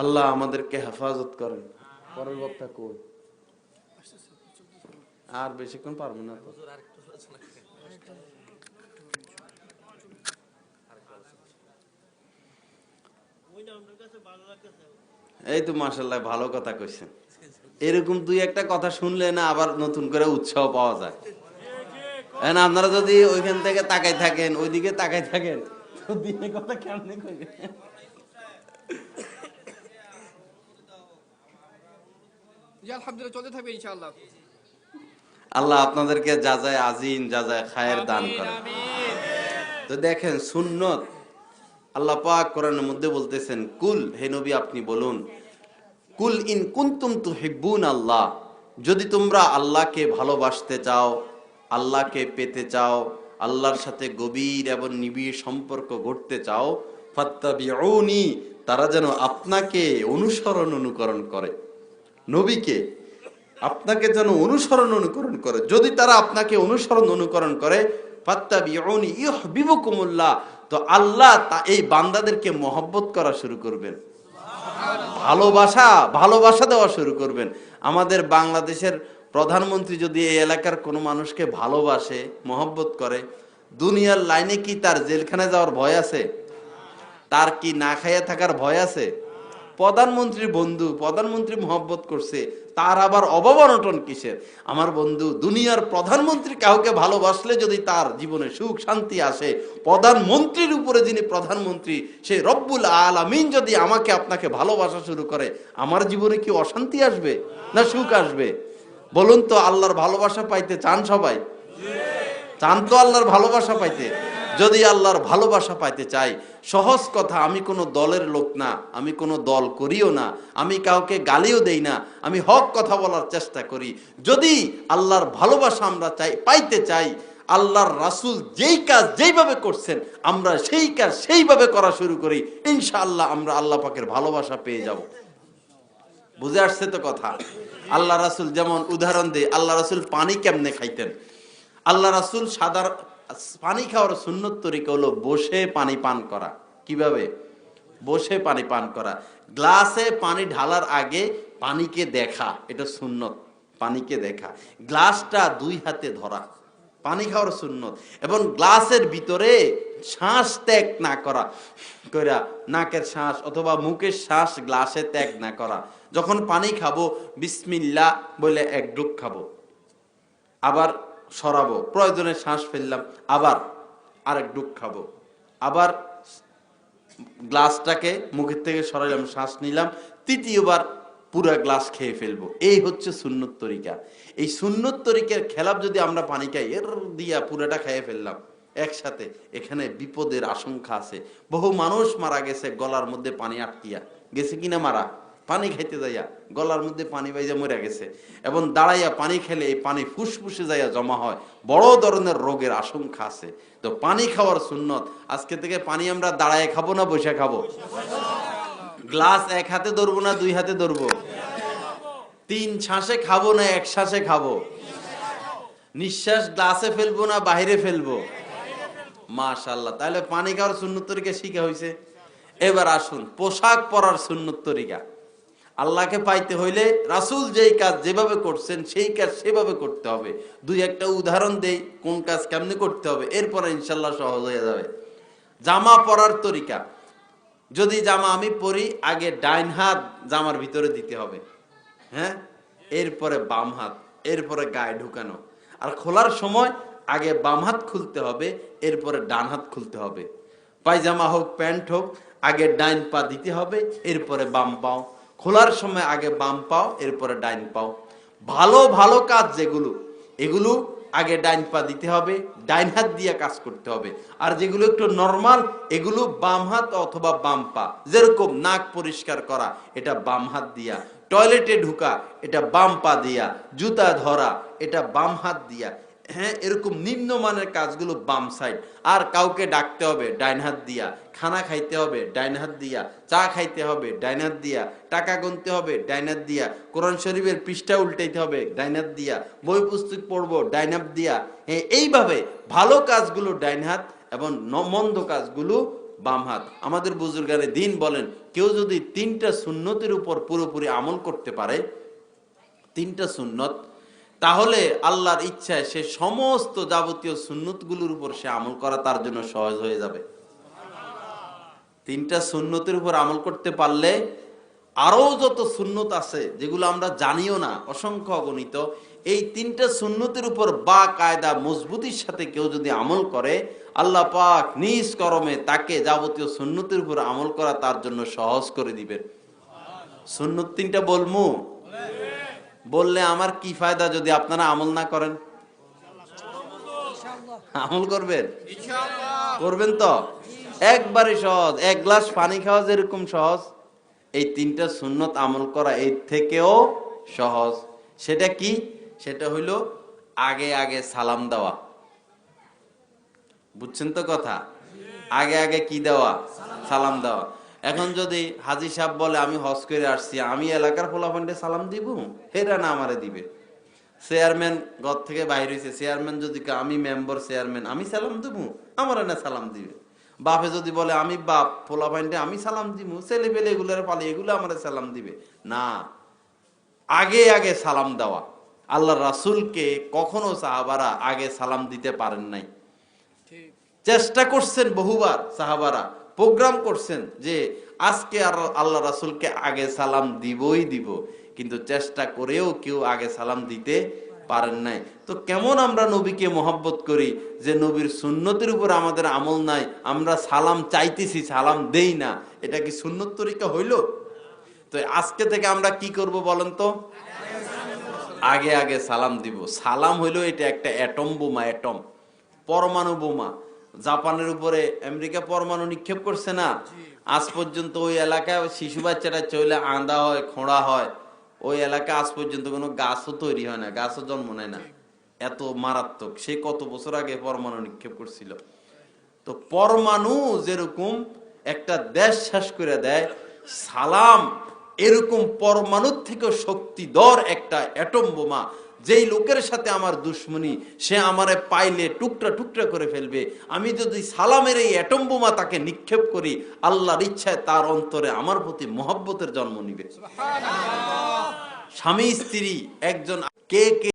আল্লাহ আমাদেরকে হেফাজত করেন। পরের বক্তা কই? আর বেশিক্ষণ পারব না এই তো মাসাল্লাহ ভালো কথা কইছেন। এরকম দুই একটা কথা শুনলে না আবার নতুন করে উৎসাহ পাওয়া যায়। এখন আপনারা যদি ওইখান থেকে তাকাই থাকেন, ওইদিকে তাকাই থাকেন কথা কেমনে কইবে জি আলহামদুলিল্লাহ চলতে থাকবে ইনশাআল্লাহ। আল্লাহ আপনাদেরকে যা যায় আজিন যা যায় খায়ের দান তো দেখেন সুন্নত। আল্লাহ পাক কোরআনের মধ্যে বলতেছেন কুল হে নবী আপনি বলুন কুল ইন কুনতুম তুহিব্বুন আল্লাহ যদি তোমরা আল্লাহকে ভালোবাসতে চাও আল্লাহকে পেতে চাও আল্লাহর সাথে গভীর এবং নিবিড় সম্পর্ক গড়তে চাও ফাত্তাবিউনি তারা যেন আপনাকে অনুসরণ অনুকরণ করে। নবীকে আপনাকে যেন অনুসরণ অনুকরণ করে। যদি তারা আপনাকে অনুসরণ অনুকরণ করে তো আল্লাহ তা এই বান্দাদেরকে মহব্বত করা শুরু করবেন। ভালোবাসা ভালোবাসা দেওয়া শুরু করবেন। আমাদের বাংলাদেশের প্রধানমন্ত্রী যদি এই এলাকার কোনো মানুষকে ভালোবাসে, মহব্বত করে, দুনিয়ার লাইনে কি তার জেলখানে যাওয়ার ভয় আছে? তার কি না খাইয়া থাকার ভয় আছে? প্রধানমন্ত্রীর বন্ধু, প্রধানমন্ত্রী মহব্বত করছে, তার আবার অভাব অনটন কিসের? আমার বন্ধু, দুনিয়ার প্রধানমন্ত্রী কাউকে ভালোবাসলে যদি তার জীবনে সুখ, শান্তি আসে, প্রধানমন্ত্রীর উপরে যিনি প্রধানমন্ত্রী সেই রব্বুল আলামিন যদি আমাকে, আপনাকে ভালোবাসা শুরু করে, আমার জীবনে কি অশান্তি আসবে না সুখ আসবে? বলুন তো, আল্লাহর ভালোবাসা পাইতে চান সবাই? চান তো আল্লাহর ভালোবাসা পাইতে। যদি আল্লাহর ভালোবাসা পাইতে চাই, সহজ কথা, আমি কোনো দলের লোক না, আমি কোনো দল করিও না, আমি কাউকে গালিও দেই না, আমি হক কথা বলার চেষ্টা করি। যদি আল্লাহর ভালোবাসা আমরা চাই, পাইতে চাই, আল্লাহর রাসূল যেই কাজ যেইভাবে করছেন, আমরা সেই কাজ সেইভাবে করা শুরু করি, ইনশাআল্লাহ আমরা আল্লাহ পাকের ভালোবাসা পেয়ে যাব। বুঝে আসছে তো কথা? আল্লাহ রাসূল যেমন উদাহরণ দেয়, আল্লাহ রাসুল পানি কেমনে খাইতেন? আল্লাহ রাসূল সাদার পানি খাওয়ার সুন্নত তরিকা হলো বসে পানি পান করা। কীভাবে? বসে পানি পান করা। গ্লাসে পানি ঢালার আগে পানিকে দেখা, এটা সুন্নত, পানিকে দেখা। গ্লাসটা দুই হাতে ধরা, পানি খাওয়ার সুন্নত। এবং গ্লাসের ভিতরে শ্বাস ত্যাগ না করা, কইরা নাকের শ্বাস অথবা মুখের শ্বাস গ্লাসে ত্যাগ না করা। যখন পানি খাব বিসমিল্লা বলে এক ডুব খাব। আবার সরাবো, প্রয়োজনে শ্বাস ফেললাম, আবার আরেক ডুব খাব। আবার গ্লাসটাকে মুখের থেকে সরাইলাম, শ্বাস নিলাম, তৃতীয়বার পুরা গ্লাস খেয়ে ফেলব। এই হচ্ছে সুন্নত এই সুন্নত খেলাপ যদি আমরা পানি খাই, এর দিয়া পুরাটা খেয়ে ফেললাম। একসাথে, এখানে বিপদের আশঙ্কা আছে। বহু মানুষ মারা গেছে, গলার মধ্যে পানি আটকিয়া। গেছে কিনা মারা? পানি খাইতে যাইয়া গলার মধ্যে পানি বাইজা মরে গেছে এবং দাঁড়াইয়া পানি খেলে এই পানি ফুসফুসে যাইয়া জমা হয়। বড় ধরনের রোগের আশঙ্কা আছে। তো পানি খাওয়ার সুন্নত, আজকে থেকে পানি আমরা দাঁড়ায় খাব না বসে খাব? গ্লাস এক হাতে ধরবো না দুই হাতে ধরবো? তিন শ্বাসে খাব না এক শ্বাসে খাব? নিঃশ্বাস গ্লাসে ফেলব না বাইরে ফেলব? মাশাল্লাহ তাহলে পানি খাওয়ার সুন্নত তরিকা শিখা হয়েছে এবার আসুন, পোশাক পরার সুন্নত তরিকা। আল্লাহকে পাইতে হইলে রাসূল যেই কাজ যেভাবে করছেন, সেই কাজ সেভাবে করতে হবে। দুই একটা উদাহরণ দেই, কোন কাজ কেমনে করতে হবে, এরপরে ইনশাল্লাহ সহজ হয়ে যাবে। জামা পরার তরিকা। যদি জামা আমি পরি, আগে ডাইন হাত জামার ভিতরে দিতে হবে। হ্যাঁ? এরপরে বাম হাত, এরপরে গায়ে ঢুকানো। আর খোলার সময় আগে বাম হাত খুলতে হবে, এরপরে ডান হাত খুলতে হবে। পায়জামা হোক, প্যান্ট হোক, আগে ডাইন পা দিতে হবে, এরপরে বাম পাও। খোলার সময় আগে বাম পাও, এরপরে ডাইন পাও। ভালো ভালো কাজ যেগুলো, এগুলো আগে ডাইন পা দিতে হবে, ডাইন হাত দিয়ে কাজ করতে হবে। আর যেগুলো একটু নর্মাল এগুলো বাম হাত অথবা বাম পা। যেরকম নাক পরিষ্কার করা, এটা বাম হাত দিয়া। টয়লেটে ঢুকা, এটা বাম পা দিয়া। জুতা ধরা, এটা বাম হাত দিয়া। হ্যাঁ এরকম নিম্নমানের কাজগুলো বাম সাইড। আর কাউকে ডাকতে হবে, ডাইন হাত দিয়া। খানা খাইতে হবে, ডাইন হাত দিয়া। চা খাইতে হবে, ডাইন হাত দিয়া। টাকা গুনতে হবে, ডাইন হাত দিয়া। কোরআন শরীফের পৃষ্ঠা উল্টাইতে হবে, ডাইন হাত দিয়া। বই পুস্তক পড়ব, ডাইন হাত দিয়া। হ্যাঁ এইভাবে ভালো কাজগুলো ডাইন হাত এবং মন্দ কাজগুলো বাম হাত। আমাদের বুজুর্গারে দিন বলেন, কেউ যদি তিনটা সুন্নতের উপর পুরোপুরি আমল করতে পারে, তিনটা সুন্নত তাহলে আল্লাহর ইচ্ছায় সে সমস্ত যাবতীয় সুন্নতগুলোর উপর সে আমল করা তার জন্য সহজ হয়ে যাবে। তিনটা সুন্নতের উপর আমল করতে পারলে আরও যত সুন্নত আছে, যেগুলো আমরা জানিও না, অসংখ্য অগণিত, এই তিনটা সুন্নতের উপর বা কায়দা মজবুতির সাথে কেউ যদি আমল করে, আল্লাহ পাক নিজ করমে তাকে যাবতীয় সুন্নতের উপর আমল করা তার জন্য সহজ করে দিবেন সুন্নত তিনটা বলমু। বললে আমার কি ফায়দা যদি আপনারা আমল না করেন? আমল করবেন? করবেন তো? একবারে সহজ। এক গ্লাস পানি খাওয়া যেরকম সহজ এই তিনটা সুন্নত আমল করা এর থেকেও সহজ। সেটা কি? সেটা হইল আগে আগে সালাম দেওয়া। বুঝছেন তো কথা? আগে আগে কি দেওয়া? সালাম দেওয়া। এখন যদি হাজি সাহেব বলে আমি হজ করে আসছি আমি এলাকার ফোলাফান্ডে সালাম দিব? হেরা না আমারে দিবে। চেয়ারম্যান ঘর থেকে বাইর হয়েছে চেয়ারম্যান যদি আমি মেম্বার চেয়ারম্যান আমি সালাম দিব? আমার না সালাম দিবে। বাপে যদি বলে আমি বাপ ফোলা পাইন্টে আমি সালাম দিব? ছেলে পেলে এগুলোর পালি এগুলো আমার সালাম দিবে। না। আগে আগে সালাম দেওয়া। আল্লাহ রাসুলকে কখনো সাহাবারা আগে সালাম দিতে পারেন নাই। ঠিক। চেষ্টা করছেন বহুবার সাহাবারা। প্রোগ্রাম করছেন যে আজকে আর আল্লাহ রাসুলকে আগে সালাম দিবই দিব, কিন্তু চেষ্টা করেও কেউ আগে সালাম দিতে পারেন নাই। তো কেমন আমরা নবীকে মহব্বত করি যে নবীর সুন্নতির উপর আমাদের আমল নাই, আমরা সালাম চাইতেছি, সালাম দেই না, এটা কি সুন্নত তরিকা হইল? তো আজকে থেকে আমরা কি করব বলেন তো? আগে আগে সালাম দিব। সালাম হইল এটা একটা অ্যাটম বোমা, অ্যাটম, পরমাণু বোমা। জাপানের উপরে আমেরিকা পরমাণু নিক্ষেপ করছে না। আজ পর্যন্ত ওই এলাকায় শিশু বাচ্চাটা চলে আঁদা হয় খোঁড়া হয়। ওই এলাকা আজ পর্যন্ত কোনো গাছও তৈরি হয় না গাছও জন্ম নেয় না। এত মারাত্মক। সে কত বছর আগে পরমাণু নিক্ষেপ করছিল। তো পরমাণু যেরকম একটা দেশ শেষ করে দেয় সালাম এরকম পরমাণুর থেকে শক্তিধর একটা অ্যাটম বোমা। যেই লোকের সাথে আমার দুশ্মনী সে আমারে পাইলে টুকরা টুকরা করে ফেলবে। আমি যদি সালামের এই অ্যাটম বোমা তাকে নিক্ষেপ করি আল্লাহর ইচ্ছায় তার অন্তরে আমার প্রতি মহব্বতের জন্ম নিবে। স্বামী স্ত্রী একজন কে কে